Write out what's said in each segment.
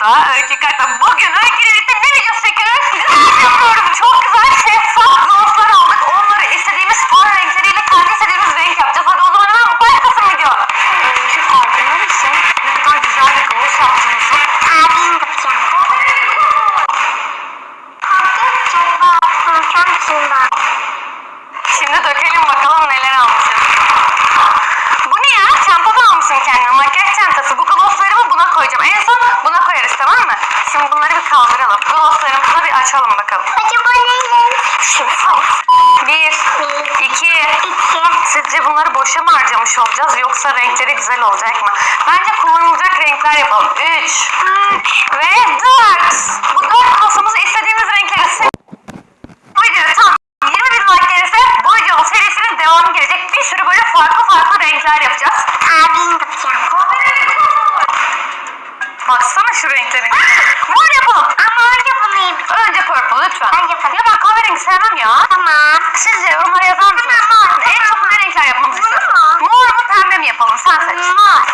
Öykü Kartal. Bugün ile birlikte videosu çekiyoruz? Güzel yapıyoruz. Çok güzel şeffaf glosslar aldık. Onları istediğimiz far renkleriyle kendi istediğimiz renk yapacağız. Hadi o zaman hemen başlasın video. Öykü farkında mısın? Ne kadar güzel bir gloss yaptığımızı. Abim yapacağım. Kalktım çorba yapacağım çorba. Şimdi dökelim bakalım neler almışız. Bu ne ya? Çanta da almışsın kendine. Makyaj çantası. Bu glosslarımı buna koyacağım. En son buna koyarız tamam mı? Şimdi bunları bir kaldıralım. Glosslarımızı bir açalım bakalım. Acaba ne Şeffaf. Bir, iki. İki. Sizce bunları boşa mı harcamış olacağız yoksa renkleri güzel olacak mı? Bence kullanılacak renkler yapalım. Üç Üç. ve dört. Bu dört glossumuzu istediğimiz renkleri. Bu videoya tam 20 bin like gelirse bu videonun serisinin devamı gelecek. Bir sürü böyle farklı farklı renkler yapacağız. Abim yapacağım. Baksana şu renklere. Mor yapalım. Ama önce bunu yapacağım. Önce purple lütfen. Önce purple. Ya ben kahverengi sevmem ya. Tamam. Sizce yorumlara yazar mısınız? Tamam, mor. En çok ne renkler yapmamızı Mor. istiyorsun? Mor mu pembe mi yapalım? Sen seç.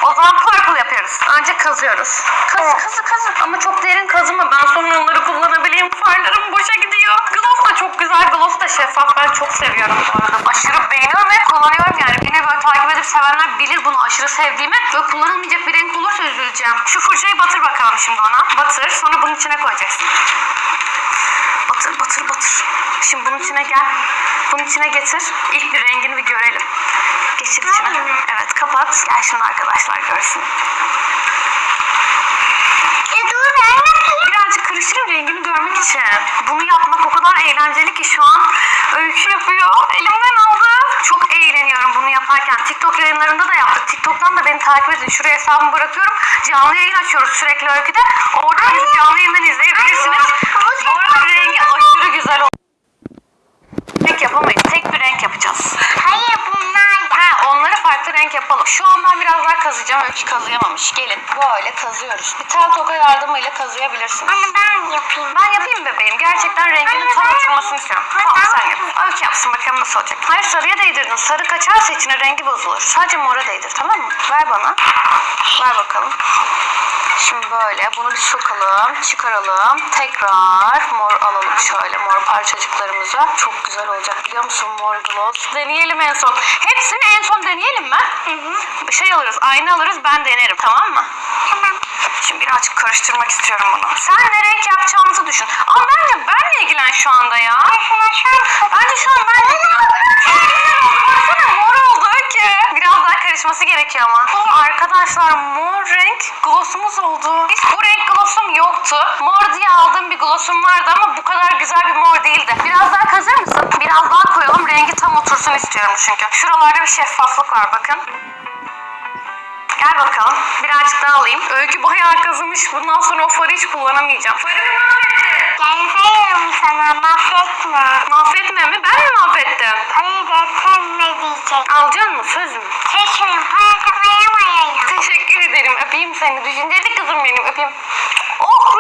O zaman purple yapıyoruz. Önce kazıyoruz. Kazı Evet. kazı kazı. Ama çok derin kazıma. Ben sonra onları kullanabileyim. Farlarım boşa gidiyor. Gloss da çok güzel. Gloss da şeffaf. Ben çok seviyorum bu arada. Aşırı beğeniyorum ve kullanıyorum yani. Beni böyle takip edip sevenler bilir bunu aşırı sevdiğimi. Böyle kullanılmayacak bir renk olursa üzüleceğim. Şu fırçayı batır bakalım şimdi ona. Batır. Sonra bunun içine koyacaksın. Batır batır batır. Şimdi bunun içine gel. Bunun içine getir. İlk bir rengini bir görelim. Geçir içine. Evet kapat. Gel şimdi arkadaşlar görsün. E. Birazcık karıştırayım rengini görmek için. Bunu yapmak o kadar eğlenceli ki şu an öykü yapıyor. Elimden aldı. Çok eğleniyorum bunu yaparken. TikTok yayınlarında da yaptık. TikTok'tan da beni takip edin. Şuraya hesabımı bırakıyorum. Canlı yayın açıyoruz sürekli öyküde. Orada bizi canlı yayından izleyebilirsiniz. Bu arada rengi aşırı güzel oldu. Renk yapamayız. Tek bir renk yapacağız. Hayır bunlar da. Ha, onları farklı renk yapalım. Şu an ben biraz daha kazıyacağım. Öykü kazıyamamış. Gelin böyle kazıyoruz. Bir tel toka yardımıyla kazıyabilirsin. Onu ben yapayım. Ben yapayım bebeğim. Gerçekten renginin tam oturmasını istiyorum. Tamam sen yap. Öykü yapsın bakalım nasıl olacak. Hayır sarıya değdirdin. Sarı kaçarsa içine rengi bozulur. Sadece mora değdir tamam mı? Ver bana. Ver bakalım. Şimdi böyle bunu bir sokalım, çıkaralım. Tekrar mor alalım şöyle mor parçacıklarımızı. Çok güzel olacak biliyor musun mor gloss? Deneyelim en son. Hepsini en son deneyelim mi? Hı hı. Bir şey alırız, ayna alırız ben denerim tamam mı? Tamam. Şimdi birazcık karıştırmak istiyorum bunu. Sen ne renk yapacağımızı düşün. Ama bence benle ilgilen şu anda ya. Mesela şu an Bence şu an ben... Baksana mor oldu ki. Biraz daha karışması gerekiyor ama. Arkadaşlar mor renk glossumuz oldu. Hiç bu renk glossum yoktu. Mor diye aldığım bir glossum vardı ama bu kadar güzel bir mor değildi. Biraz istiyorum çünkü. Şuralarda bir şeffaflık var bakın. Gel bakalım. Birazcık daha alayım. Öykü bayağı kazımış. Bundan sonra o farı hiç kullanamayacağım. Farımı mahvettin. Gelseydim sana mahvetme. Mahvetme mi? Ben mi mahvettim? Hayır desene diyecek. Alacaksın mı? Söz mü? Para kazanamayayım. Teşekkür ederim. Öpeyim seni. Düşünceli kızım benim. Öpeyim.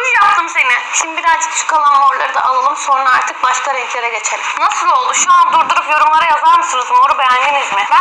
Ruj yaptım seni. Şimdi birazcık şu kalan morları da alalım. Sonra artık başka renklere geçelim. Nasıl oldu? Şu an durdurup yorumlara yazar mısınız? Moru beğendiniz mi? Ben